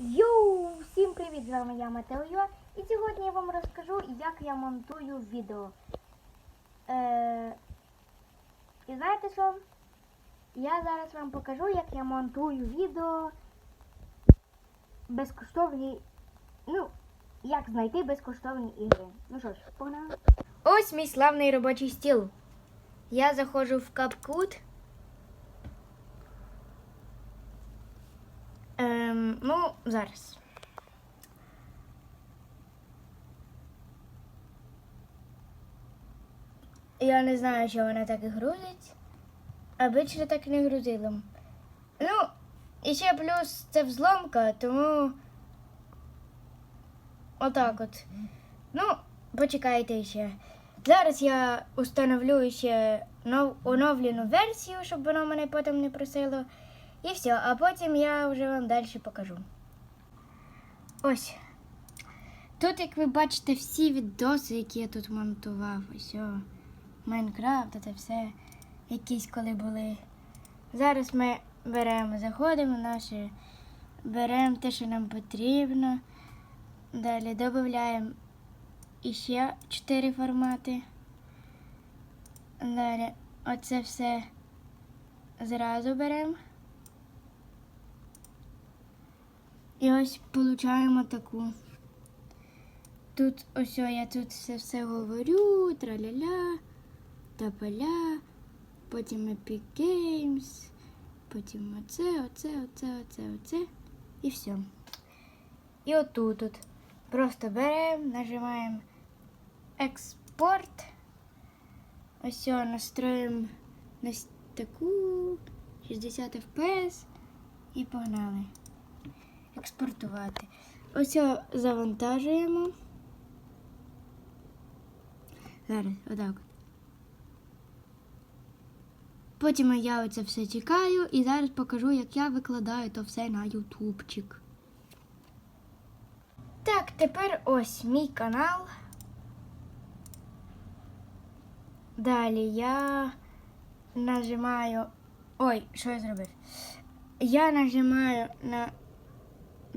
Йоу! Всім привіт! З вами я Матео І сьогодні я вам розкажу, як я монтую відео. Е... І знаєте що? Я зараз вам покажу, як я монтую відео безкоштовні. Ну, як знайти безкоштовні ігри. Ну що ж, погнали. Ось мій славний робочий стіл. Я заходжу в CapCut. Ем, ну, зараз. Я не знаю, що вона так і грузить. Обично так не грузила. Ну, і ще плюс це взломка, тому. Отак от. Ну, почекайте ще. Зараз я установлю ще нов, оновлену версію, щоб воно мене потім не просило. І все, а потім я вже вам далі покажу. Ось. Тут, як ви бачите, всі відоси, які я тут монтував. Ось Майнкрафт, це все якісь коли були. Зараз ми беремо, заходимо в наші, беремо те, що нам потрібно. Далі додаємо іще 4 формати. Далі оце все зразу беремо. І ось получаємо таку. Тут ось я тут все все говорю, траля-ля, тополя, потім Epic Games, потім оце, оце, оце, оце, оце і все. І отут от. Просто беремо, нажимаємо експорт. Ось настроїмо на таку 60 FPS і погнали експортувати. Ось завантажуємо. Зараз, отак. Потім я оце все чекаю і зараз покажу, як я викладаю то все на ютубчик. Так, тепер ось мій канал. Далі я нажимаю. Ой, що я зробив? Я нажимаю на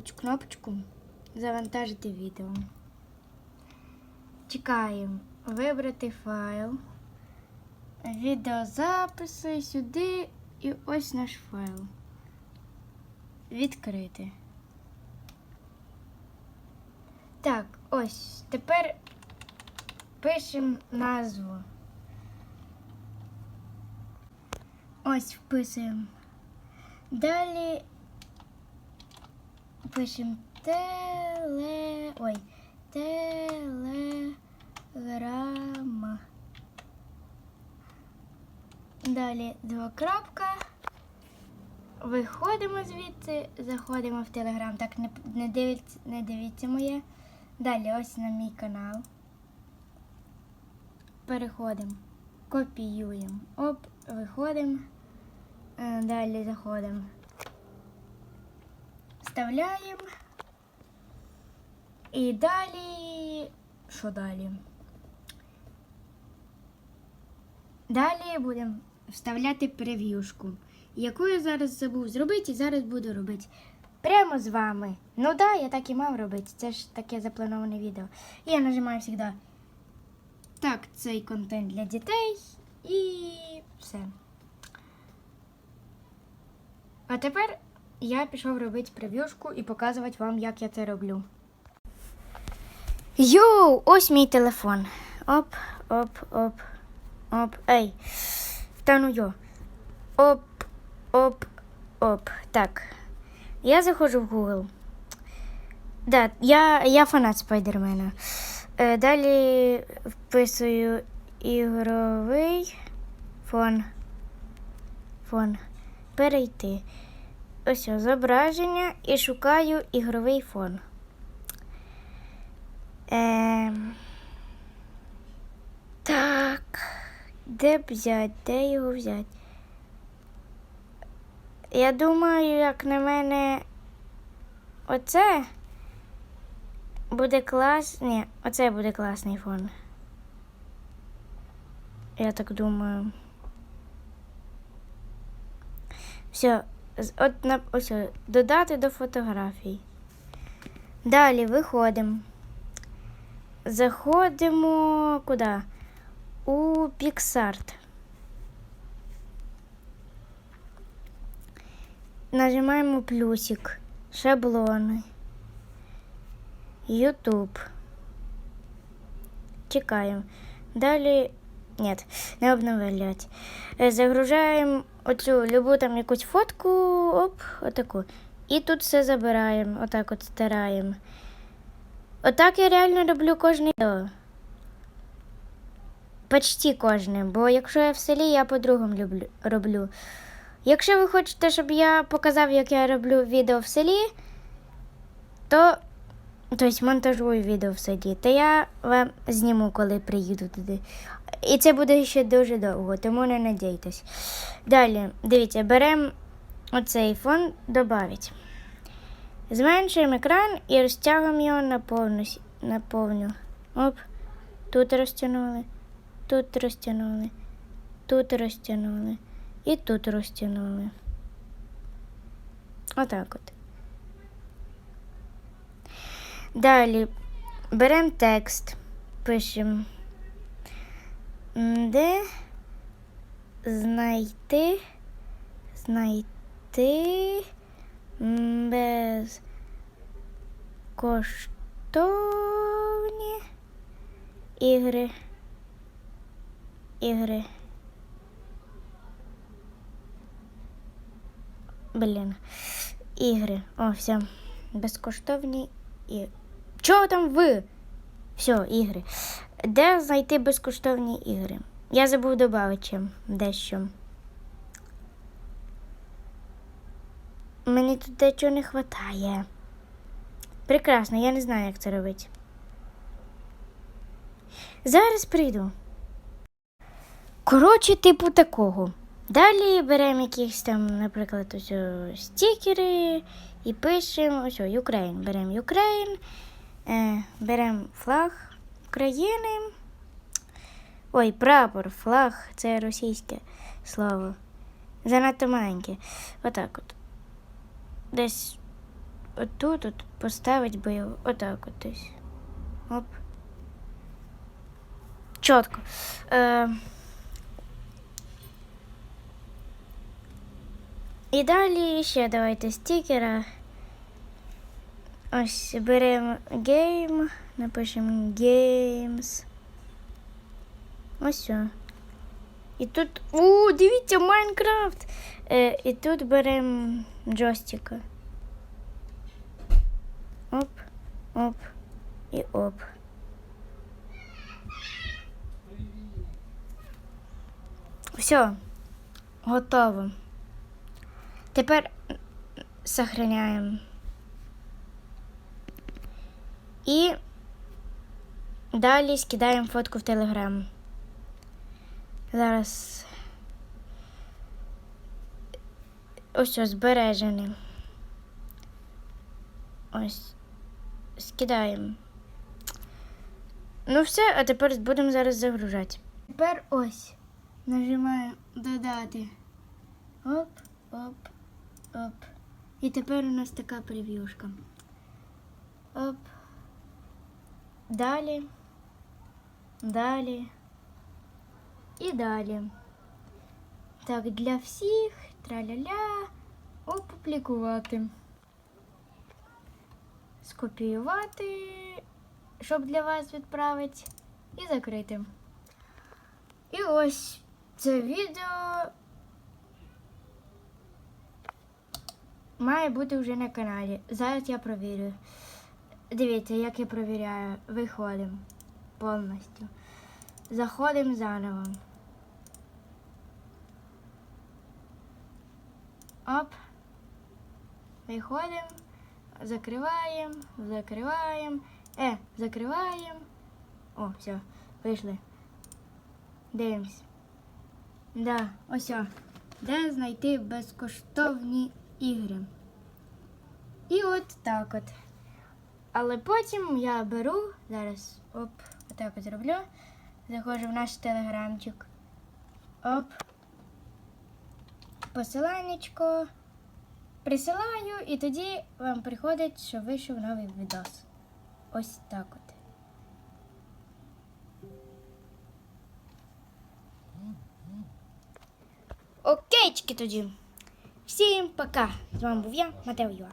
цю кнопочку завантажити відео. Чекаємо вибрати файл. Відеозаписи сюди і ось наш файл. Відкрити. Так, ось. Тепер пишемо назву. Ось вписуємо. Далі пишемо теле. Ой, телеграма. Далі двокрапка. Виходимо звідси, заходимо в Телеграм. Так, не, не, дивіться, не дивіться моє. Далі ось на мій канал. Переходимо, копіюємо. Оп, виходимо. Е, Далі заходимо. Вставляємо. І далі. Що далі? Далі будемо вставляти прев'юшку, яку я зараз забув зробити і зараз буду робити. Прямо з вами. Ну да, я так і мав робити. Це ж таке заплановане відео. І я нажимаю завжди. Так, цей контент для дітей і все. А тепер я пішов робити прев'юшку і показувати вам, як я це роблю. Йоу, ось мій телефон. Оп, оп, оп, оп. Ей. Та ну йо. Оп, оп, оп. Так. Я заходжу в Google. Да, я, я фанат Спайдермена. Е, далі вписую ігровий фон. Фон. Перейти. Ось зображення і шукаю ігровий фон. Ем... Так. Де б взяти? Де його взяти? Я думаю, як на мене оце буде клас. Ні, оце буде класний фон. Я так думаю. Все, от ось додати до фотографій. Далі виходимо. Заходимо куди? У PixArt. Нажимаємо плюсик, шаблони, YouTube. Чекаємо. Далі. Ні, не обновлять. Е, Загружаємо оцю любу там якусь фотку, оп, отаку. І тут все забираємо, отак от стираємо. Отак я реально роблю кожне відео. Почти кожне, бо якщо я в селі, я по-другому роблю. Якщо ви хочете, щоб я показав, як я роблю відео в селі, то тобто монтажую відео в селі, то я вам зніму, коли приїду туди. І це буде ще дуже довго, тому не надійтесь. Далі, дивіться, беремо оцей фон, добавить. Зменшуємо екран і розтягуємо його на повну. На повну. Оп. Тут розтягнули, тут розтягнули, тут розтягнули і тут розтягнули. Отак от. Далі беремо текст, пишемо. Де знайти, знайти безкоштовні ігри. Ігри. Блін. Ігри. О, все. Безкоштовні і. Чого там ви? Все, ігри. Де знайти безкоштовні ігри? Я забув додати дещо. Мені тут дечого не вистачає. Прекрасно, я не знаю, як це робити. Зараз прийду. Коротше, типу такого. Далі беремо якісь там, наприклад, ось стікери і пишемо ось Ukraine. Беремо Ukraine, е, беремо флаг України. Ой, прапор, флаг це російське слово. Занадто маленьке. Отак от. Десь отут от поставить би його. Отак от десь. Оп. Чітко. Е, І далі ще давайте стікера. Ось беремо game, напишемо games. Ось все. І тут. О, дивіться, Майнкрафт! Е, і тут беремо джойстика. Оп, оп і оп. Все, готово. Тепер сохраняємо. І далі скидаємо фотку в Телеграм. Зараз. Ось ось збережений. Ось. Скидаємо. Ну все, а тепер будемо зараз загружати. Тепер ось. Нажимаємо додати. Оп, оп, оп. І тепер у нас така прев'юшка. Оп. Далі. Далі. І далі. Так, для всіх. Траля-ля. Опублікувати. Скопіювати, щоб для вас відправити. І закрити. І ось це відео має бути вже на каналі. Зараз я провірю. Дивіться, як я провіряю. Виходимо повністю. Заходимо заново. Оп. Виходимо. Закриваємо, закриваємо. Е, закриваємо. О, все, вийшли. Дивимось. Да, ось. Де знайти безкоштовні ігри. І от так от. Але потім я беру, зараз оп, отак от зроблю. Заходжу в наш телеграмчик. Оп. Посиланнячко. присилаю, і тоді вам приходить, що вийшов новий відос. Ось так от. Окейчки тоді. Всім пока. З вами був я, Матео Юа.